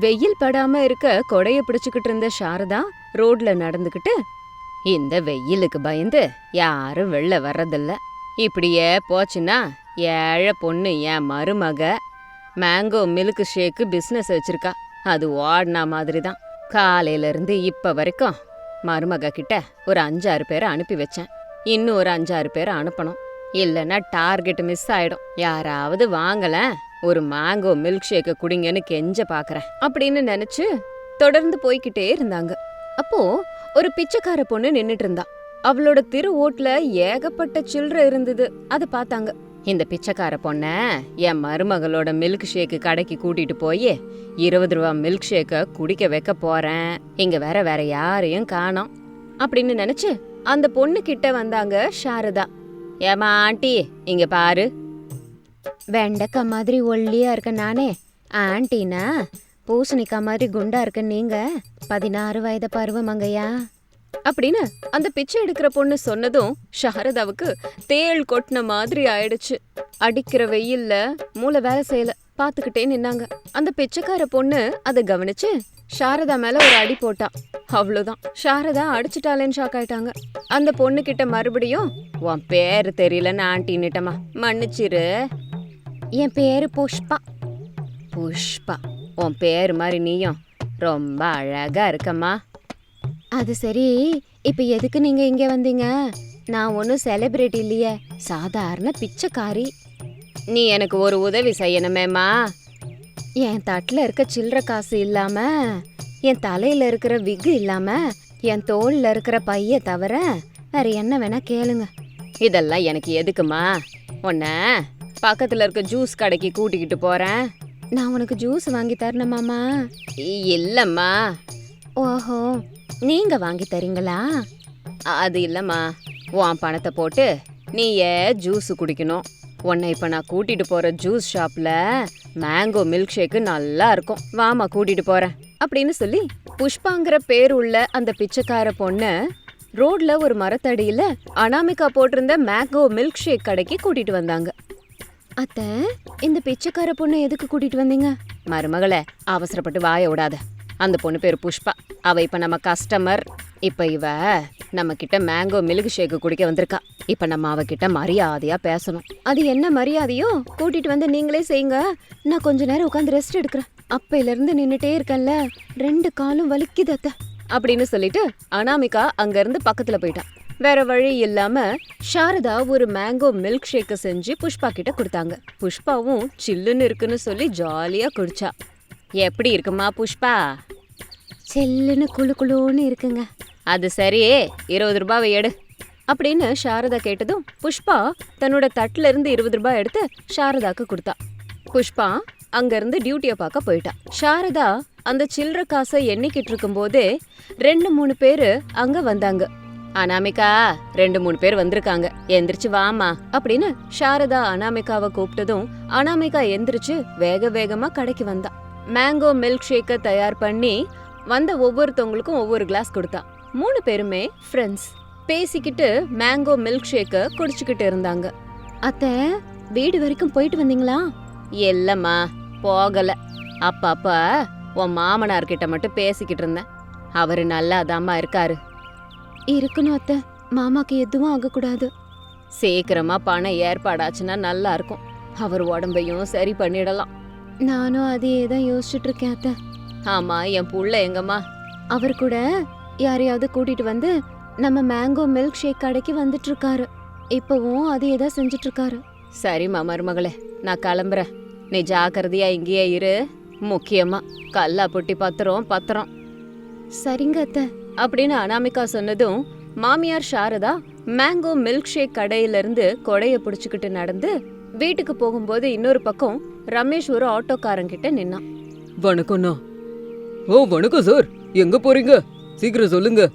வெயில் படாம இருக்க கொடைய பிடிச்சுக்கிட்டு இருந்த சாரதா ரோட்ல நடந்துக்கிட்டு இந்த வெயிலுக்கு பயந்து யாரும் வெளில வர்றதில்ல. இப்படியே போச்சுன்னா ஏழை பொண்ணு என் மருமக மேங்கோ மில்க் ஷேக்கு பிஸ்னஸ் வச்சிருக்கா. அது ஓடினா மாதிரி தான் காலையிலேருந்து இப்போ வரைக்கும் மருமக கிட்ட ஒரு அஞ்சாறு பேரை அனுப்பி வச்சேன். இன்னும் ஒரு அஞ்சாறு பேரை அனுப்பணும். இல்லைன்னா டார்கெட் மிஸ் ஆயிடும். யாராவது வாங்கலை ஒரு மேங்கோ மில்க் ஷேக்கை குடிங்கன்னு கெஞ்ச பார்க்குறேன் அப்படின்னு நினச்சி தொடர்ந்து போய்கிட்டே இருந்தாங்க. அப்போ ஒரு பிச்சைக்கார பொண்ணு நின்றுட்டு இருந்தா. அவளோட திரு ஓட்டுல ஏகப்பட்ட சில்லற இருந்தது. அதை பார்த்தாங்க. இந்த பிச்சைக்கார பொண்ண என் மருமகளோட மில்க் ஷேக்கு கடைக்கு கூட்டிட்டு போய் இருபது ரூபா மில்க் ஷேக்கை குடிக்க வைக்க போறேன். இங்க வேற வேற யாரையும் காணோம் அப்படின்னு நினைச்சு அந்த பொண்ணு கிட்ட வந்தாங்க சாரதா. ஏமா ஆண்டி இங்க பாரு. வெண்டைக்காய் மாதிரி ஒல்லியா இருக்க நானே. ஆண்டினா பூசணிக்காய் மாதிரி குண்டா இருக்க நீங்க? பதினாறு வயது பருவமங்கையா அப்படின்னு அந்த பிச்சை எடுக்கிற பொண்ணு சொன்னதும் சாரதாவுக்கு தேள் கொட்டின மாதிரி ஆயிடுச்சு. அடிக்கிற வெயில்ல மூளை வேலை செய்யல. பாத்துக்கிட்டே நின்னாங்க. அந்த பிச்சைக்கார பொண்ணு அதை கவனிச்சு சாரதா மேல ஒரு அடி போட்டா. அவ்வளவுதான். சாரதா அடிச்சிட்டாலேன்னு ஷாக் ஆயிட்டாங்க. அந்த பொண்ணு கிட்ட மறுபடியும் உன் பேரு தெரியலன்னு ஆண்டின்னுட்டமா மன்னிச்சிரு. என் பேரு புஷ்பா. புஷ்பா. உன் பேர் மாதிரி நீயும் ரொம்ப அழகா இருக்கம்மா. அது சரி. இப்போ எதுக்கு நீங்க இங்க வந்தீங்க? நான் ஒன்றும் செலிபிரிட்டி இல்லையே. சாதாரண பிச்சைக்காரி. நீ எனக்கு ஒரு உதவி செய்யணுமேம்மா. என் தட்டில் இருக்க சில்லற காசு இல்லாம என் தலையில இருக்கிற விக்கு இல்லாம என் தோல்ல இருக்கிற பைய தவிர வேற என்ன வேணா கேளுங்க. இதெல்லாம் எனக்கு எதுக்குமா உன்ன பக்கத்துல இருக்க ஜூஸ் கடைக்கு கூட்டிக்கிட்டு போறேன். நான் உனக்கு ஜூஸ் வாங்கி தரணுமாமா இல்லம்மா. ஓஹோ நீங்க வாங்கி தரீங்களா? அது இல்லம்மா. உன் பணத்தை போட்டு நீ ஏன் ஜூஸ் குடிக்கணும். உன்னை இப்ப நான் கூட்டிட்டு போற ஜூஸ் ஷாப்ல மேங்கோ மில்க் ஷேக்கு நல்லா இருக்கும். வாமா கூட்டிட்டு போறேன். அப்படின்னு சொல்லி புஷ்பாங்கிற பேர் உள்ள அந்த பிச்சைக்கார பொண்ண ரோட்ல ஒரு மரத்தடியில அனாமிகா போட்டிருந்த மேங்கோ மில்க் ஷேக் கடைக்கு கூட்டிட்டு வந்தாங்க. அத்த இந்த பிச்சைக்கார பொண்ணை எதுக்கு கூட்டிட்டு வந்தீங்க? மருமகளே அவசரப்பட்டு வாய விடாத அந்த பொண்ணு பேர் புஷ்பா. அவ இப்ப நம்ம கஸ்டமர் இப்ப இவ நம்ம கிட்ட மேங்கோ மில்க் ஷேக் குடிக்க வந்திருக்கா. இப்ப நம்ம அவகிட்ட மரியாதையா பேசணும். அது என்ன மரியாதையோ? கூட்டிட்டு வந்து நீங்களே செய்யுங்க. நான் கொஞ்ச நேரம் உட்காந்து ரெஸ்ட் எடுக்கிறேன். அப்பையில இருந்து நின்னுட்டே இருக்கேன்ல. ரெண்டு காலும் வலிக்குது அத்த. அப்படின்னு சொல்லிட்டு அனாமிகா அங்க இருந்து பக்கத்துல போயிட்டா. வேற வழி இல்லாம சாரதா ஒரு மேங்கோ மில்க் ஷேக்க செஞ்சு புஷ்பா கிட்ட கொடுத்தாங்க. புஷ்பாவும் சில்லுன்னு இருக்குன்னு சொல்லி ஜாலியா குடிச்சா. எப்படி இருக்குமா புஷ்பா? சில்லுன்னு குளு குளுன்னு இருக்குங்க. அது சரி இருபது ரூபாவை எடு. அப்படின்னு சாரதா கேட்டதும் புஷ்பா தன்னோட தட்டுல இருந்து இருபது ரூபாய் எடுத்து சாரதாக்கு கொடுத்தா. புஷ்பா அங்க இருந்து டியூட்டியை பார்க்க போயிட்டா. சாரதா அந்த சில்லற காசை எண்ணிக்கிட்டு இருக்கும்போதே ரெண்டு மூணு பேரு அங்க வந்தாங்க. அனாமிகா ரெண்டு மூணு பேர் வந்திருக்காங்க. எந்திரிச்சு வாமா அப்படின்னு சாரதா அனாமிகாவை கூப்பிட்டதும் அனாமிகா எந்திரிச்சு வேக வேகமா கடைக்கு வந்தா. மேங்கோ மில்க் ஷேக்க தயார் பண்ணி வந்த ஒவ்வொருத்தவங்களுக்கும் ஒவ்வொரு கிளாஸ் கொடுத்தா. மூணு பேருமே ஃப்ரெண்ட்ஸ் பேசிக்கிட்டு மேங்கோ மில்க் ஷேக்க குடிச்சுக்கிட்டு இருந்தாங்க. அத்த வீடு வரைக்கும் போயிட்டு வந்தீங்களா? இல்லம்மா போகல. அப்பப்ப உன் மாமனார்கிட்ட மட்டும் பேசிக்கிட்டு இருந்தேன். அவரு நல்லாதாம்மா இருக்காரு. இருக்கணும் அத்தை. மாமாக்கு எதுவும் ஆகக்கூடாது. சீக்கிரமா பணம் ஏற்பாடாச்சுன்னா நல்லா இருக்கும். அவர் உடம்பையும் சரி பண்ணிடலாம். நானும் அதையே தான் யோசிச்சுட்டு இருக்கேன் அத்தை. ஆமா என் புள்ள எங்கம்மா? அவர் கூட யாரையாவது கூட்டிட்டு வந்து நம்ம மேங்கோ மில்க் ஷேக் கடைக்கு வந்துட்டு இருக்காரு இப்பவும் அதையே தான் செஞ்சுட்டு இருக்காரு சரிம்மா மருமகளே நான் கிளம்புறேன். நீ ஜாக்கிரதையா இங்கேயே இரு. முக்கியமா கல்லா பொட்டி பத்திரம் பத்திரம். சரிங்க அத்தை. அப்படின்னு அனாமிகா சொன்னதும் மாமியார் சாரதா மேங்கோ மில்க் ஷேக் கடையிலிருந்து கொடைய பிடிச்சிக்கிட்டு நடந்து வீட்டுக்கு போகும்போது இன்னொரு பக்கம் ரமேஷ் ஒரு ஆட்டோக்காரங்கிட்ட நின்னான். வணக்கம்ண்ணா. ஓ வணக்கம் சார். எங்க போறீங்க? சீக்கிரம் சொல்லுங்க.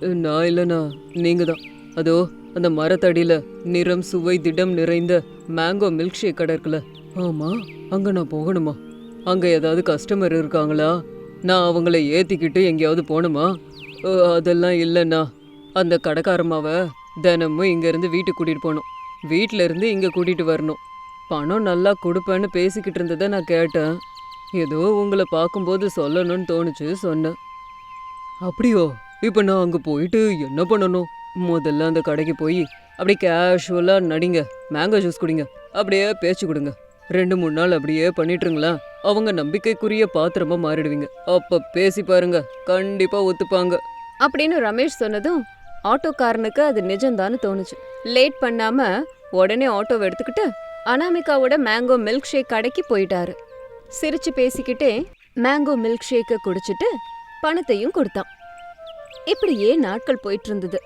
நான் இல்லைண்ணா நீங்க தான் அதோ அந்த மரத்தடியில நிறம் சுவை திடம் நிறைந்த மேங்கோ மில்க் ஷேக் கடை இருக்குல்ல. ஆமா அங்க நான் போகணுமா? அங்க ஏதாவது கஸ்டமர் இருக்காங்களா? நான் அவங்கள ஏத்திக்கிட்டு எங்கேயாவது போகணுமா? அதெல்லாம் இல்லைண்ணா. அந்த கடைக்காரமாவை தினமும் இங்கேருந்து வீட்டுக்கு கூட்டிகிட்டு போகணும். வீட்டிலேருந்து இங்கே கூட்டிகிட்டு வரணும். பணம் நல்லா கொடுப்பேன்னு பேசிக்கிட்டு இருந்ததை நான் கேட்டேன். ஏதோ உங்களை பார்க்கும்போது சொல்லணும்னு தோணுச்சு சொன்னேன். அப்படியோ இப்போ நான் அங்கே போயிட்டு என்ன பண்ணணும்? முதல்ல அந்த கடைக்கு போய் அப்படியே கேஷுவலாக நடிங்க. மேங்கோ ஜூஸ் குடிங்க. அப்படியே பேச்சு கொடுங்க. ரெண்டு மூணு நாள் அப்படியே பண்ணிட்டுருங்களேன் அவங்க நம்பிக்கைக்குரிய பாத்திரமா மாறிடுவீங்க. அப்ப பேசி பாருங்க கண்டிப்பா ஒத்துப்பாங்க. அப்படின்னு ரமேஷ் சொன்னதும் ஆட்டோக்காரனுக்கு அது நிஜம்தான்னு தோணுச்சு. லேட் பண்ணாம உடனே ஆட்டோவை எடுத்துக்கிட்டு அனாமிகாவோட மேங்கோ மில்க் ஷேக் கடைக்கு போயிட்டாரு. சிரிச்சு பேசிக்கிட்டே மேங்கோ மில்க் ஷேக்கை குடிச்சிட்டு பணத்தையும் கொடுத்தான். இப்படியே நாட்கள் போயிட்டு இருந்தது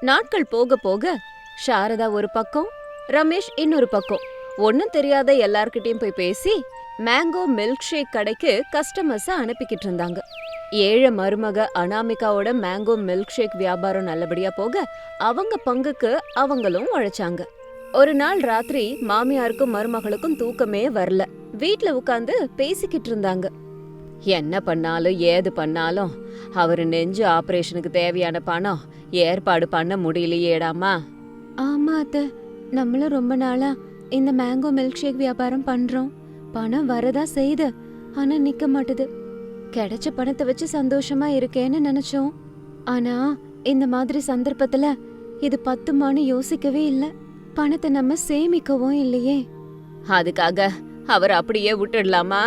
நாட்கள் போக போக சாரதா ஒரு பக்கம் ரமேஷ் இன்னொரு பக்கம். ஒன்னும் தெரியாத எல்லார்கிட்டயும் போய் பேசி மேங்கோ மில்க் ஷேக் கடைக்கு கஸ்டமர்ஸை அனுப்பிக்கிட்டு இருந்தாங்க. ஏழை மருமக அனாமிகாவோட மேங்கோ மில்க் ஷேக் வியாபாரம் நல்லபடியா போக அவங்க பங்குக்கு அவங்களும் உழைச்சாங்க. ஒரு நாள் ராத்திரி மாமியாருக்கும் மருமகளுக்கும் தூக்கமே வரல. வீட்ல உட்காந்து பேசிக்கிட்டு இருந்தாங்க. என்ன பண்ணாலும் ஏது பண்ணாலும் அவர் நெஞ்சு ஆபரேஷனுக்கு தேவையான பணம் ஏற்பாடு பண்ண முடியலையேடாமா? ஆமா அத்த நம்மளும் ரொம்ப நாளா இந்த மேங்கோ மில்க் ஷேக் வியாபாரம் பண்றோம். பணம் வரதா செய்யுது ஆனா நிக்க மாட்டுது. கிடைச்ச பணத்தை வச்சு சந்தோஷமா இருக்கேன்னு நினைச்சோம். ஆனா இந்த மாதிரி சந்தர்ப்பத்துல இது பத்துமான்னு யோசிக்கவே இல்ல. பணத்தை நம்ம சேமிக்கவும் இல்லையே. அதுக்காக அவர் அப்படியே விட்டுடலாமா?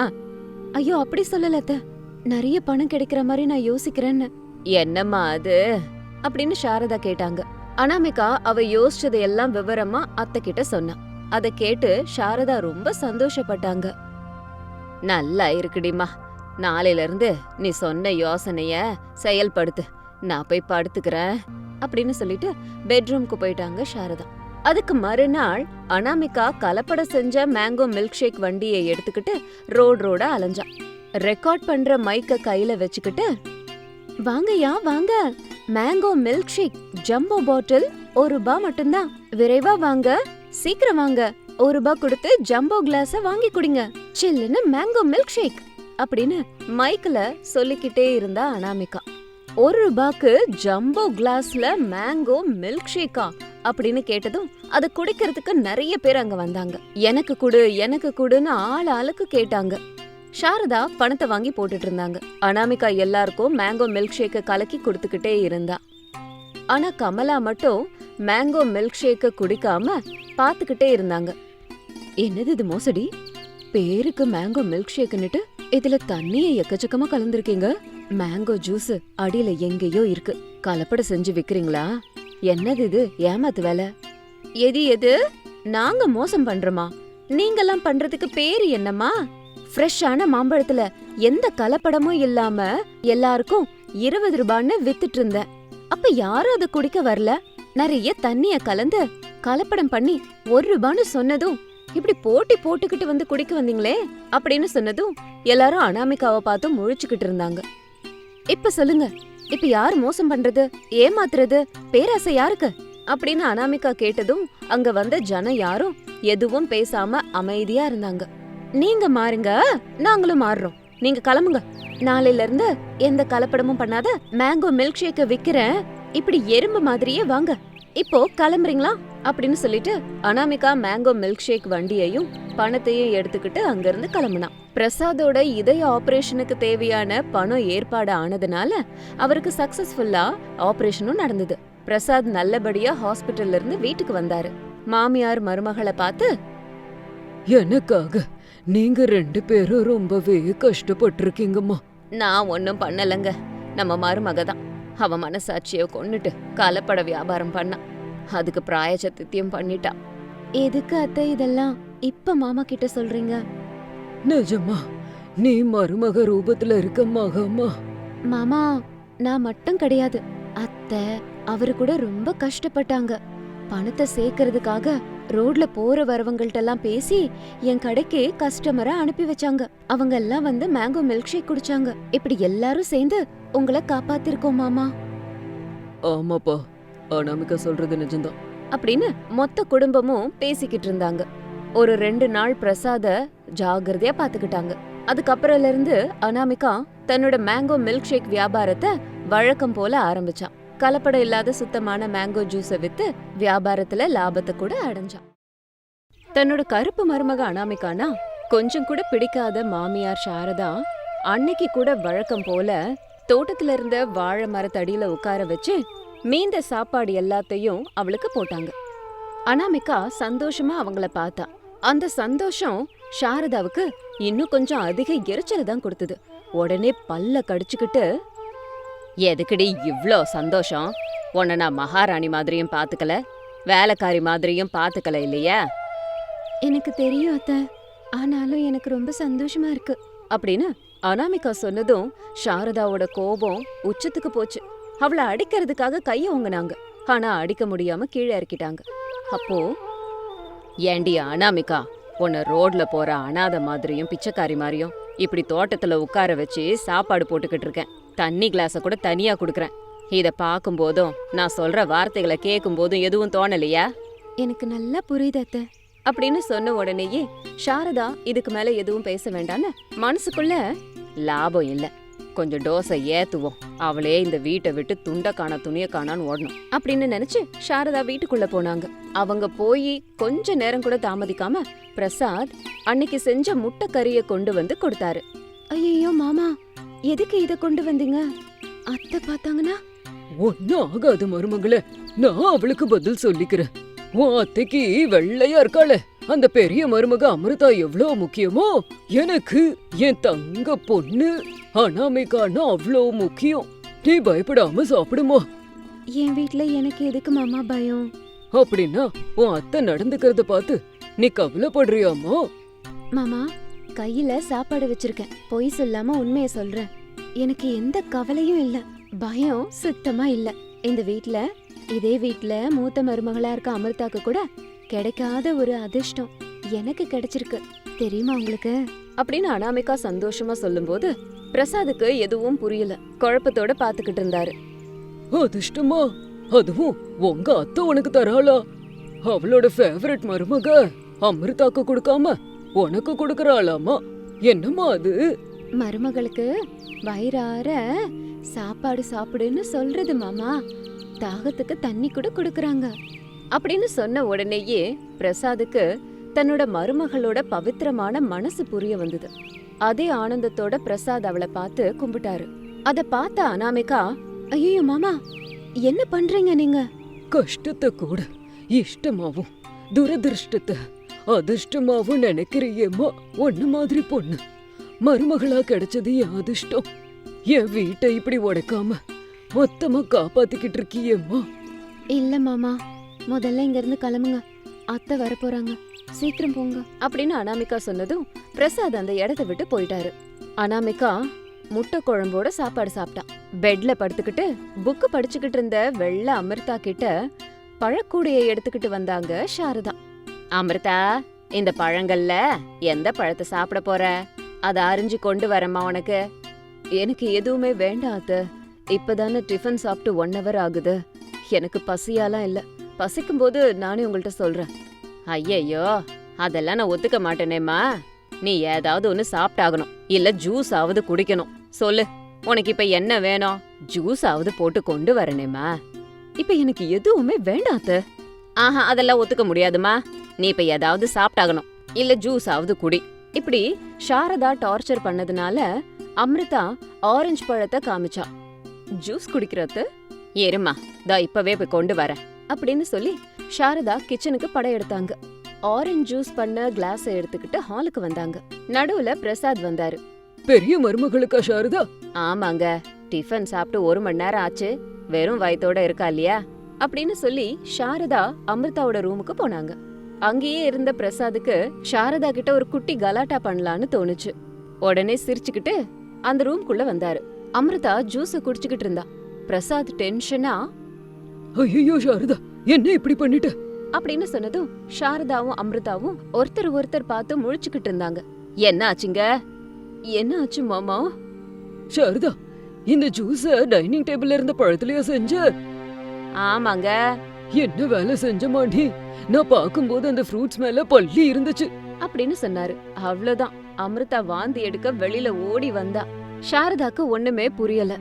ஐயோ அப்படி சொல்லல அத்த. நிறைய பணம் கிடைக்கிற மாதிரி நான் யோசிக்கிறேன்னு. என்னம்மா அது? அப்படின்னு சாரதா கேட்டாங்க. அனாமிகா அவ யோசிச்சதை எல்லாம் விவரமா அத்தை கிட்ட சொன்னா. அதை கேட்டு சாரதா ரொம்ப சந்தோஷப்பட்டாங்க. நல்லா இருக்குடிமா நாளையில இருந்து நீ சொன்ன யோசனைய செயல்படுத்து. நான் போய் படுத்துக்கிறேன் அப்படின்னு சொல்லிட்டு பெட்ரூம்க்கு போயிட்டாங்க சாரதா. அதுக்கு மறுநாள் அனாமிகா கலப்பட செஞ்ச மேங்கோ மில்க் ஷேக் வண்டியை எடுத்துக்கிட்டு ரோடு ரோட அலைஞ்சான் ரெக்கார்ட் பண்ற மைக்க கையில வச்சுக்கிட்டு வாங்கயா வாங்க. Mango milk shake jumbo bottle ஒரு ரூபா மட்டும்தான். விரைவா வாங்க. சீக்கிரம் வாங்க. ஒரு ரூபா கொடுத்து ஜம்போ கிளாஸ வாங்கி குடிங்க. சில்லுன்னு மேங்கோ மில்க் ஷேக் அப்படின்னு மைக்ல சொல்லிக்கிட்டே இருந்தா அனாமிகா. ஒரு ரூபாக்கு ஜம்போ கிளாஸ்ல மேங்கோ மில்க் ஷேக்கா அப்படின்னு கேட்டதும் அதை குடிக்கிறதுக்கு நிறைய பேர் அங்க வந்தாங்க. எனக்கு குடு எனக்கு குடுன்னு ஆள் ஆளுக்கு கேட்டாங்க. சாரதா பணத்தை வாங்கி போட்டுட்டு இருந்தாங்க. அனாமிகா எல்லாருக்கும் மேங்கோ மில்க் ஷேக்கை கலக்கி கொடுத்துக்கிட்டே இருந்தா. ஆனா கமலா மட்டும் மேங்கோ மில்க் ஷேக்க குடிக்காம பாத்துக்கிட்டே இருந்தாங்க. என்னது இது மோசடி? பேருக்கு மேங்கோ மில்க் ஷேக்குன்னுட்டு இதுல தண்ணிய எக்கச்சக்கமா கலந்துருக்கீங்க. மேங்கோ ஜூஸ் அடியில எங்கேயோ இருக்கு. கலப்பட செஞ்சு விக்கிறீங்களா? என்னது இது? ஏமாத்து வேலை? எது எது? நாங்க மோசம் பண்றோமா? நீங்கெல்லாம் பண்றதுக்கு பேரு என்னம்மா? ஃப்ரெஷ்ஷான மாம்பழத்துல எந்த கலப்படமும் இல்லாம எல்லாருக்கும் இருபது ரூபான்னு வித்துட்டு இருந்தேன். அப்ப யாரும் அதை குடிக்க வரல? நிறைய தண்ணிய கலந்து கலப்படம் பண்ணி ஒரு ரூபான்னு சொன்னதும் இப்படி போட்டி போட்டுக்கிட்டு வந்து குடிக்க வந்தீங்களே அப்படின்னு சொன்னதும் எல்லாரும் அனாமிகாவை பார்த்து முழிச்சுக்கிட்டு இருந்தாங்க. இப்ப சொல்லுங்க இப்ப யார் மோசம் பண்றது ஏமாத்துறது பேராசை யாருக்கு? அப்படின்னு அனாமிகா கேட்டதும் அங்க வந்த ஜனம் யாரும் எதுவும் பேசாம அமைதியா இருந்தாங்க. நீங்க மாறுங்க நாங்களும் மாறுறோம். நீங்க கிளம்புங்க. நாளையில இருந்து எந்த கலப்படமும் பண்ணாத மேங்கோ மில்க் ஷேக்க விக்கிறேன். இப்படி எறும்பு மாதிரியே வாங்க. இப்போ கிளம்புறீங்களா? அப்படின்னு சொல்லிட்டு அனாமிகா மேங்கோ மில்க் ஷேக் வண்டியையும் பணத்தையும் எடுத்துக்கிட்டு அங்கிருந்து கிளம்புனான். பிரசாதோட இதய ஆபரேஷனுக்கு தேவையான பணம் ஏற்பாடு ஆனதுனால அவருக்கு சக்சஸ்ஃபுல்லா ஆபரேஷனும் நடந்தது. பிரசாத் நல்லபடியா ஹாஸ்பிட்டல்ல இருந்து வீட்டுக்கு வந்தாரு. மாமியார் மருமகளை பார்த்து எனக்காக நீங்க ரெண்டு பேரும் ரொம்பவே கஷ்டப்பட்டிருக்கீங்கம்மா. நான் ஒன்னும் பண்ணலங்க. நம்ம மருமக தான் அவ மனசாட்சிய கொன்னுட்டு கலப்பட வியாபாரம் பண்ணான் அதுக்கு பிராயச்சத்தியம் பண்ணிட்டா. எதுக்கு அத்தை இதெல்லாம்? இப்ப மாமா கிட்ட சொல்றீங்க? நிஜமா? நீ மருமக ரூபத்துல இருக்க மகம்மா? மாமா நான் மட்டும் கிடையாது. அத்தை அவரு கூட ரொம்ப கஷ்டப்பட்டாங்க. பணத்தை சேர்க்கறதுக்காக ரோட்ல போற வரவங்கள்ட்ட எல்லாம் பேசி என் கடைக்கு கஸ்டமரை அனுப்பி வச்சாங்க. அவங்க எல்லாம் வந்து மேங்கோ மில்க் ஷேக் குடிச்சாங்க. இப்படி எல்லாரும் சேர்ந்து உங்களை காப்பாத்திருக்கோம் மாமா. ஆமாப்பா. அனாமிகா சொல்றது நிஜம்தான். அப்படின்னு மொத்த குடும்பமும் பேசிக்கிட்டு இருந்தாங்க. ஒரு ரெண்டு நாள் பிரசாத ஜாகிரதையா பாத்துக்கிட்டாங்க. அதுக்கப்புறம்ல இருந்து அனாமிகா தன்னோட மேங்கோ மில்க் ஷேக் வியாபாரத்தை வழக்கம் போல ஆரம்பிச்சான் கலப்படம் இல்லாத சுத்தமான மேங்கோ ஜூஸை வித்து வியாபாரத்துல லாபத்தை கூட அடைஞ்சான் தன்னோட கருப்பு மருமக அனாமிகானா கொஞ்சம் கூட பிடிக்காத மாமியார் சாரதா அன்னைக்கு கூட வழக்கம் போல தோட்டத்துல இருந்த வாழை மரத்தடியில உட்கார வச்சு மீந்த சாப்பாடு எல்லாத்தையும் அவளுக்கு போட்டாங்க. அனாமிகா சந்தோஷமா அவங்கள பார்த்தா. அந்த சந்தோஷம் சாரதாவுக்கு இன்னும் கொஞ்சம் அதிக எரிச்சலை தான் கொடுத்தது. உடனே பல்ல கடிச்சுக்கிட்டு எதுக்குடி இவ்ளோ சந்தோஷம்? உன்னை நான் மகாராணி மாதிரியும் பாத்துக்கல. வேலைக்காரி மாதிரியும் பாத்துக்கல இல்லையா? எனக்கு தெரியும் அத்த. ஆனாலும் எனக்கு ரொம்ப சந்தோஷமா இருக்கு அப்படின்னு அனாமிகா சொன்னதும் சாரதாவோட கோபம் உச்சத்துக்கு போச்சு. அவளை அடிக்கிறதுக்காக கைய ஓங்குனாங்க. ஆனா அடிக்க முடியாம கீழே இறக்கிட்டாங்க. அப்போ ஏண்டி அனாமிகா உன்னை ரோட்ல போற அனாதை மாதிரியும் பிச்சைக்காரி மாதிரியும் இப்படி தோட்டத்துல உட்கார வச்சு சாப்பாடு போட்டுக்கிட்டு இருக்கேன். தண்ணி கிளாஸ கூட தனியா கொடுக்குறேன். இத பார்க்கும்போதும் நான் சொல்ற வார்த்தைகளை கேட்கும் போதும் எதுவும் தோணலையா? எனக்கு நல்லா புரியுது அத்த. அப்படின்னு சொன்ன உடனேயே சாரதா இதுக்கு மேல எதுவும் பேச வேண்டான்னு மனசுக்குள்ள லாபம் இல்ல. கொஞ்சம் டோஸை ஏத்துவோம். அவளே இந்த வீட்டை விட்டு துண்டை காணா துணிய காணான்னு ஓடணும் அப்படின்னு நினைச்சு சாரதா வீட்டுக்குள்ள போனாங்க. அவங்க போய் கொஞ்ச நேரம் கூட தாமதிக்காம பிரசாத் அன்னைக்கு செஞ்ச முட்டை கறிய கொண்டு வந்து கொடுத்தாரு. ஐயோ மாமா எதுக்கு இத கொண்டு வந்தீங்க? அத்தை பார்த்தாங்கன்னா? ஒன்னும் ஆகாது மருமகளே. நான் அவளுக்கு பதில் சொல்லிக்கிறேன். உன் அத்தைக்கு வெள்ளையா இருக்காளே. அந்த பெரிய மருமக அமிர்தா எவ்ளோ முக்கியமோ? எனக்கு என் தங்க பொண்ணு அனாமிகான்னா அவ்ளோ முக்கியம். நீ பயப்படாம சாப்பிடுமா. என் வீட்ல எனக்கு எதுக்கு மாமா பயம்? அப்படின்னா உன் அத்தை நடந்துக்கிறத பார்த்து நீ கவலைப்படுறியாமா மாமா கையில சாப்பாடு வச்சிருக்கேன். பொய் சொல்லாம உண்மைய சொல்றேன். எனக்கு எந்த கவலையும் இல்ல. பயம் சுத்தமா இல்ல. இந்த வீட்ல இதே வீட்ல மூத்த மருமகளா இருக்க அமிர்தாக்கு கூட கிடைக்காத ஒரு அதிர்ஷ்டம் எனக்கு கிடைச்சிருக்கு. தெரியுமா உங்களுக்கு? அப்படின்னு அனாமிகா சந்தோஷமா சொல்லும்போது பிரசாதுக்கு எதுவும் புரியல. குழப்பத்தோட பாத்துக்கிட்டு இருந்தாரு. அதிர்ஷ்டமா? அதுவும் உங்க அத்தை உனக்கு தராளா? அவளோட ஃபேவரட் மருமக அமிர்தாக்கு கொடுக்காம உனக்கு கொடுக்கறாளாமா? என்னம்மா அது? மருமகளுக்கு வயிறார சாப்பாடு சாப்பிடுன்னு சொல்றது மாமா. தாகத்துக்கு தண்ணி கூட கொடுக்கறாங்க. அப்படின்னு சொன்ன உடனேயே பிரசாதுக்கு தன்னோட மருமகளோட பவித்திரமான மனசு புரிய வந்தது. அதே ஆனந்தத்தோட பிரசாத் அவளை பார்த்து கும்பிட்டாரு. அத பார்த்த அனாமிகா ஐயோ மாமா என்ன பண்றீங்க நீங்க? கஷ்டத்தை கூட இஷ்டமாவும் துரதிருஷ்டத்தை அதிர்ஷ்டமாவும் நினைக்கிறியேம்மா ஒன்னு மாதிரி பொண்ணு. மருமகளா கிடைச்சது என் அதிர்ஷ்டம். என் வீட்டை இப்படி உடைக்காம மொத்தமா காப்பாத்திக்கிட்டு இருக்கியேம்மா. இல்ல மாமா முதல்ல இங்க இருந்து கிளம்புங்க. அத்தை வர போறாங்க. சீக்கிரம் போங்க. அப்படின்னு அனாமிகா சொன்னதும் பிரசாத் அந்த இடத்த விட்டு போயிட்டாரு. அனாமிகா முட்டை குழம்போட சாப்பாடு சாப்பிட்டான். பெட்ல படுத்துக்கிட்டு புக்கு படிச்சுக்கிட்டு இருந்த வெள்ள அமிர்தா கிட்ட பழக்கூடையை எடுத்துக்கிட்டு வந்தாங்க சாரதா. அமிர்தா இந்த பழங்கள்ல எந்த பழத்தை சாப்பிட போற? அத அரிஞ்சு கொண்டு வரேம்மா உனக்கு. எனக்கு எதுவுமே வேண்டாம் அத்தை. இப்பதானே டிஃபன் சாப்பிட்டு ஒன் ஹவர் ஆகுது. எனக்கு பசியாலாம் இல்ல. பசிக்கும் போது நானே உங்கள்ட்ட சொல்றேன். ஐயையோ அதெல்லாம் நான் ஒத்துக்க மாட்டேனேம்மா. நீ ஏதாவது ஒன்னு சாப்பிட்டாகணும். இல்ல ஜூஸ் ஆவது குடிக்கணும். சொல்லு உனக்கு இப்ப என்ன வேணும்? ஜூஸ் ஆவது போட்டு கொண்டு வரணுமா இப்ப எனக்கு எதுவுமே வேண்டாத்து ஆஹா அதெல்லாம் ஒத்துக்க முடியாதுமா நீ இப்ப ஏதாவது சாப்பிட்டாகணும். இல்ல ஜூஸ் ஆவது குடி. இப்படி சாரதா டார்ச்சர் பண்ணதுனால அமிர்தா ஆரஞ்சு பழத்தை காமிச்சா. ஜூஸ் குடிக்கிறத? ஏறுமா தா இப்பவே போய் கொண்டு வரேன். அப்படின்னு சொல்லி சாரதா கிச்சனுக்கு படையெடுத்தாங்க ஆரஞ்சு ஜூஸ் பண்ண கிளாஸ எடுத்துக்கிட்டு ஹாலுக்கு வந்தாங்க. நடுவுல பிரசாத் வந்தாரு. பெரிய மருமகளுக்கா சாரதா? ஆமாங்க டிஃபன் சாப்பிட்டு ஒரு மணி நேரம் ஆச்சு. வெறும் வயித்தோட இருக்கா இல்லையா? அப்படின்னு சொல்லி சாரதா அமிர்தாவோட ரூமுக்கு போனாங்க. அங்கேயே இருந்த பிரசாத்துக்கு சாரதா கிட்ட ஒரு குட்டி கலாட்டா பண்ணலான்னு தோணுச்சு. உடனே சிரிச்சுக்கிட்டு அந்த ரூம்குள்ள வந்தாரு. அமிர்தா ஜூஸ் குடிச்சுக்கிட்டு இருந்தா. பிரசாத் டென்ஷனா ஐயோ சாரதா என்ன இப்படி பண்ணிட்ட? அப்படின்னு சொன்னதும் சாரதாவும் அமிர்தாவும் ஒருத்தர் ஒருத்தர் பார்த்து முழிச்சுக்கிட்டு இருந்தாங்க. என்ன ஆச்சுங்க? என்ன ஆச்சு மாமா? சாரதா இந்த ஜூஸ டைனிங் டேபிள்ல இருந்த பழத்துலயா செஞ்ச? ஆமாங்க. என்ன வேலை செஞ்ச மாண்டி நான் பாக்கும்போது அந்த ஃப்ரூட்ஸ் மேல பள்ளி இருந்துச்சு. அப்படின்னு சொன்னாரு. அவ்வளவுதான். அமிர்தா வாந்தி எடுக்க வெளியில ஓடி வந்தா. சாரதாக்கு ஒண்ணுமே புரியல.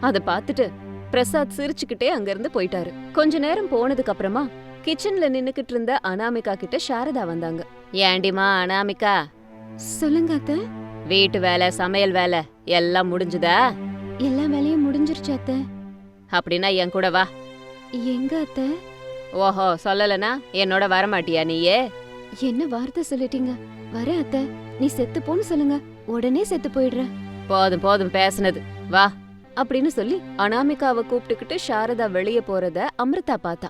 அத பார்த்துட்டு பிரசாத் சிரிச்சுக்கிட்டே அங்கிருந்து போயிட்டாரு. கொஞ்ச நேரம் போனதுக்கு அப்புறமா கிச்சன்ல நின்னுக்கிட்டு இருந்த அனாமிகா கிட்ட சாரதா வந்தாங்க. ஏண்டிமா அனாமிகா? சொல்லுங்க அத்தை. வீட்டு வேலை சமையல் வேலை எல்லாம் முடிஞ்சுதா? எல்லா வேலையும் முடிஞ்சிருச்சு அத்தை. அப்படின்னா என் கூட வா. எங்க அத்தை? ஓஹோ சொல்லலனா? என்னோட வரமாட்டியா நீயே? என்ன வார்த்தை சொல்லிட்டீங்க? வர அத்தை. நீ செத்து போன்னு சொல்லுங்க. உடனே செத்து போயிடுற போதும் போதும் பேசுனது. வா. அப்படின்னு சொல்லி அனாமிகாவை கூப்பிட்டுக்கிட்டு சாரதா வெளியே போறத அமிர்தா பார்த்தா.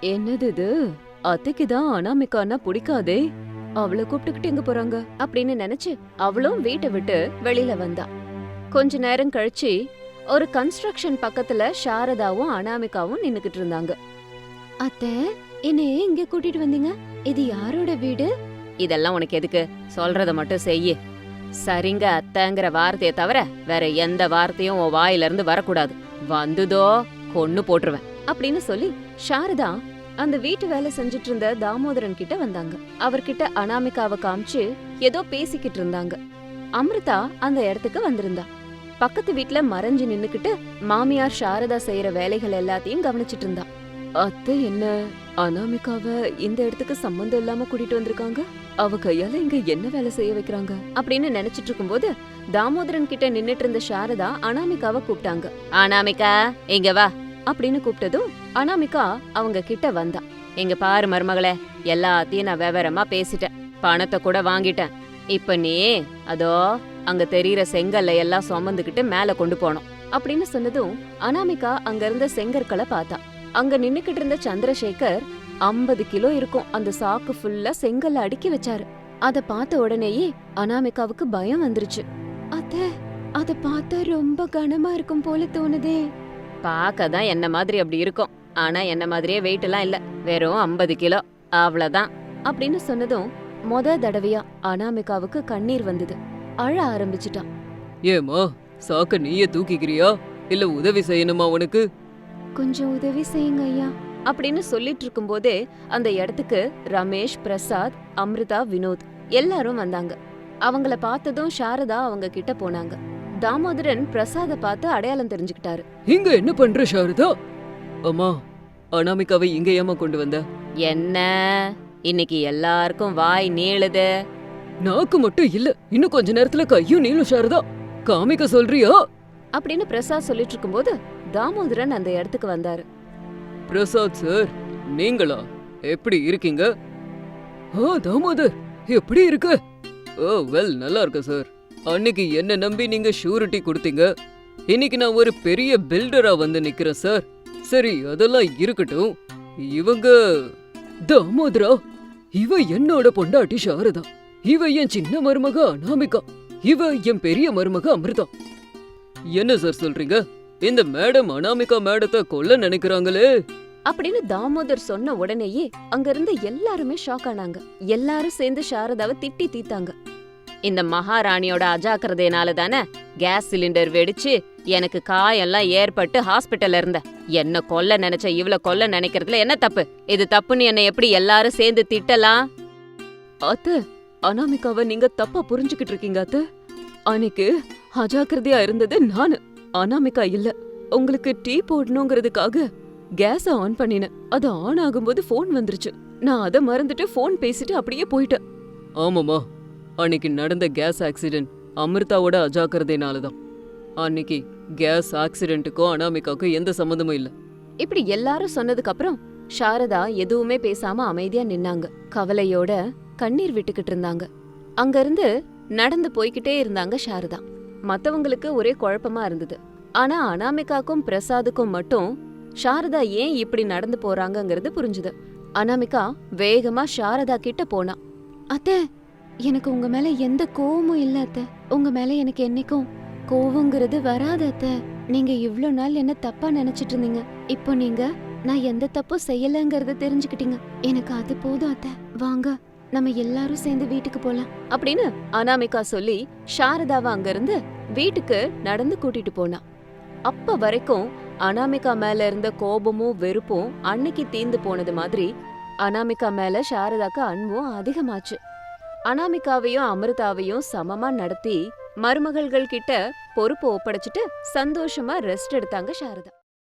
என்னது இது? அத்தைக்கு தான் அனாமிகான்னா பிடிக்காதே. அவளை கூப்பிட்டுக்கிட்டு எங்க போறாங்க? அப்படின்னு நினைச்சு அவளும் வீட்டை விட்டு வெளியில வந்தா. கொஞ்ச நேரம் கழிச்சு ஒரு கன்ஸ்ட்ரக்ஷன் பக்கத்துல சாரதாவும் அனாமிகாவும் நின்னுக்கிட்டு இருந்தாங்க. அத்தை என்னைய இங்க கூட்டிட்டு வந்தீங்க? இது யாரோட வீடு? இதெல்லாம் உனக்கு எதுக்கு? சொல்றத மட்டும் செய்யு. சரிங்க அத்தைங்கிற வார்த்தையை தவிர வேற எந்த வார்த்தையும் உன் வாயில இருந்து வரக்கூடாது. வந்துதோ கொன்னு போட்டுருவேன் அப்படின்னு சொல்லி சாரதா அந்த வீட்டு வேலை செஞ்சுட்டு இருந்த தாமோதரன் கிட்ட வந்தாங்க. அவர்கிட்ட அனாமிகாவை காமிச்சு ஏதோ பேசிக்கிட்டு இருந்தாங்க. அமிர்தா அந்த இடத்துக்கு வந்திருந்தா. பக்கத்து வீட்ல மறைஞ்சு நின்னுக்கிட்டு மாமியார் சாரதா செய்யற வேலைகள் எல்லாத்தையும் கவனிச்சிட்டு இருந்தான் அத்தை என்ன அனாமிகாவ இந்த இடத்துக்கு சம்மந்தம் இல்லாம கூட்டிட்டு வந்திருக்காங்க? அவ கையால இங்க என்ன வேலை செய்ய வைக்கிறாங்க? அப்படின்னு நினைச்சிட்டு இருக்கும்போது தாமோதரன் கிட்ட நின்னுட்டு இருந்த சாரதா அனாமிகாவை கூப்பிட்டாங்க. அனாமிகா இங்க வா. அப்படின்னு கூப்பிட்டதும் அனாமிகா அவங்க கிட்ட வந்தா. இங்க பாரு மருமகளே எல்லாத்தையும் நான் விவரமா பேசிட்டேன். பணத்தை கூட வாங்கிட்டேன். இப்ப நீ அதோ அங்க தெரியற செங்கல்ல எல்லாம் சுமந்துக்கிட்டு மேல கொண்டு போனோம் அப்படின்னு சொன்னதும் அனாமிகா அங்க இருந்த செங்கற்களை பார்த்தா. அங்க நின்னுக்கிட்டு இருந்த சந்திரசேகர் ஐம்பது கிலோ இருக்கும் அந்த சாக்கு ஃபுல்லா செங்கல்ல அடுக்கி வச்சாரு. அத பார்த்த உடனேயே அனாமிகாவுக்கு பயம் வந்துருச்சு. அத்த அத பார்த்தா ரொம்ப கனமா இருக்கும் போல தோணுதே. பார்க்க தான் என்ன மாதிரி அப்படி இருக்கும். ஆனா என்ன மாதிரியே வெயிட் எல்லாம் இல்ல. வெறும் ஐம்பது கிலோ. அவ்வளவுதான். அப்படின்னு சொன்னதும் மொத தடவையா அனாமிகாவுக்கு கண்ணீர் வந்தது. அழ ஆரம்பிச்சிட்டான். ஏமா சாக்க நீயே தூக்கிக்கிறியா? இல்ல உதவி செய்யணுமா உனக்கு? கொஞ்சம் உதவி செய்யுங்க ஐயா. அப்படின்னு சொல்லிட்டு இருக்கும்போதே அந்த இடத்துக்கு ரமேஷ் பிரசாத் அமிர்தா வினோத் எல்லாரும் வந்தாங்க. அவங்கள பார்த்ததும் சாரதா அவங்க கிட்ட போனாங்க. தாமோதரன் பிரசாத பார்த்து அடையாளம் தெரிஞ்சுக்கிட்டாரு. இங்க என்ன பண்ற சாரதா? அம்மா அனாமிகாவை இங்க ஏமா கொண்டு வந்த? என்ன? இன்னைக்கு எல்லாருக்கும் வாய் நீளுது. நாக்கு மட்டும் இல்ல இன்னும் கொஞ்ச நேரத்துல கையும் நீளும் சாரதா. காமிக்க சொல்றியா? அப்படின்னு பிரசாத் சொல்லிட்டு இருக்கும்போது தாமோதரன் அந்த இடத்துக்கு வந்தாரு. பிரசாத் சார் நீங்களா? எப்படி இருக்கீங்க? ஆ தாமோதர் எப்படி இருக்கு? ஓ வெல் நல்லா இருக்க சார். அன்னைக்கு என்ன நம்பி நீங்க ஷூரிட்டி கொடுத்தீங்க. இன்னைக்கு நான் ஒரு பெரிய பில்டரா வந்து நிக்கிறேன் சார். சரி அதெல்லாம் இருக்கட்டும். இவங்க தாமோதரா? இவ என்னோட பொண்டாட்டி சாரதா. இவ என் சின்ன மருமக அனாமிகா. இவ என் பெரிய மருமக அமிர்தா. என்ன சார் சொல்றீங்க? இந்த மேடம் அனாமிகா மேடத்தை கொல்ல நினைக்கிறாங்களே. அப்படின்னு தாமோதர் சொன்ன உடனேயே அங்க இருந்த எல்லாருமே ஷாக் ஆனாங்க. எல்லாரும் சேர்ந்து சாரதாவை திட்டி தீத்தாங்க இந்த மகாராணியோட அஜாக்கிரதையினால தானே கேஸ் சிலிண்டர் வெடிச்சு எனக்கு காயெல்லாம் ஏற்பட்டு ஹாஸ்பிட்டல்ல இருந்த. என்ன கொல்ல நினைச்ச இவ்ள கொல்ல நினைக்கிறதுல என்ன தப்பு? இது தப்புன்னு என்ன எப்படி எல்லாரும் சேர்ந்து திட்டலாம்? அத்தை அனாமிகாவை நீங்க தப்பா புரிஞ்சுக்கிட்டு இருக்கீங்க அத்து. அன்னைக்கு அஜாக்கிரதையா இருந்தது நானு. அனாமிகா இல்ல. உங்களுக்கு டீ போடணுங்கிறதுக்காக கேஸ ஆன் பண்ணினேன். அது ஆன் ஆகும்போது ஃபோன் வந்துருச்சு. நான் அதை மறந்துட்டு ஃபோன் பேசிட்டு அப்படியே போயிட்டேன். ஆமாமா அன்னைக்கு நடந்த கேஸ் ஆக்சிடென்ட் அமிர்தாவோட அஜாக்கிரதைனால தான் அன்னைக்கு கேஸ் ஆக்சிடென்ட்டுக்கும் அனாமிகாவுக்கும் எந்த சம்மந்தமும் இல்ல. இப்படி எல்லாரும் சொன்னதுக்கு அப்புறம் சாரதா எதுவுமே பேசாம அமைதியா நின்னாங்க. கவலையோட கண்ணீர் விட்டுக்கிட்டு இருந்தாங்க. அங்க இருந்து நடந்து போய்கிட்டே இருந்தாங்க சாரதா. மத்தவங்களுக்கு ஒரே குழப்பமா இருந்தது. ஆனா அனாமிகாக்கும் பிரசாதுக்கும் மட்டும் சாரதா ஏன் இப்படி நடந்து போறாங்கங்கிறது புரிஞ்சுது. அனாமிகா வேகமா சாரதா கிட்ட போனா அத்தை எனக்கு உங்க மேல எந்த கோவமும் இல்ல அத்தை. உங்க மேல எனக்கு என்னைக்கும் கோவங்கிறது வராது அத்தை. நீங்க இவ்ளோ நாள் என்ன தப்பா நினைச்சிட்டு இருந்தீங்க. இப்போ நீங்க நான் எந்த தப்பும் செய்யலங்கறத தெரிஞ்சுக்கிட்டீங்க. எனக்கு அது போதும் அத்தை. வாங்க நம்ம எல்லாரும் சேர்ந்து வீட்டுக்கு போலாம். அப்படின்னு அனாமிகா சொல்லி சாரதாவை அங்கிருந்து வீட்டுக்கு நடந்து கூட்டிட்டு போனா. அப்ப வரைக்கும் அனாமிகா மேல இருந்த கோபமும் வெறுப்பும் அன்னைக்கு தீந்து போனது மாதிரி அனாமிகா மேல சாரதாக்கு அன்பும் அதிகமாச்சு. அனாமிகாவையும் அமிர்தாவையும் சமமா நடத்தி மருமகள்கள் கிட்ட பொறுப்பு ஒப்படைச்சிட்டு சந்தோஷமா ரெஸ்ட் எடுத்தாங்க சாரதா.